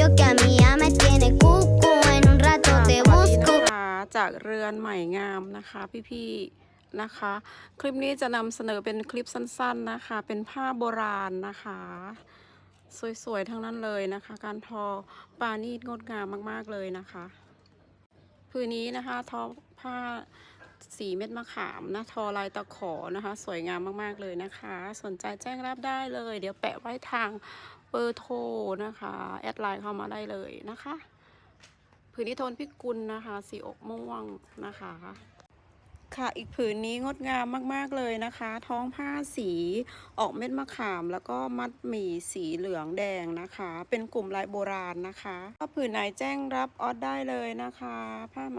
vio que a mí ya me tiene cucu en un rato te busco นะคะจากเรือนใหม่งามนะคะพี่ๆนะคะ คลิปนี้จะนำเสนอเป็นคลิปสั้นๆนะคะ เป็นผ้าโบราณนะคะ สวยๆทั้งนั้นเลยนะคะ การทอปานีดงดงามมากๆเลยนะคะพื้นนี้นะคะทอผ้าสีเม็ดมะขามนะทอลายตะขอนะคะ สวยงามมากๆเลยนะคะ สนใจแจ้งรับได้เลย เดี๋ยวแปะไว้ทาง เบอร์โทรนะคะ แอดไลน์เข้ามาได้เลยนะคะผืนนี้โทนพิกุลนะคะ สีอกม่วงนะคะ ค่ะอีกผืนนี้งดงามมากๆเลยนะคะ ท้องผ้าสีออกเม็ดมะขาม แล้วก็มัดหมี่สีเหลืองแดงนะคะ เป็นกลุ่มลายโบราณนะคะถ้าผืนไหนแจ้งรับออดได้เลยนะคะ ผ้าไหม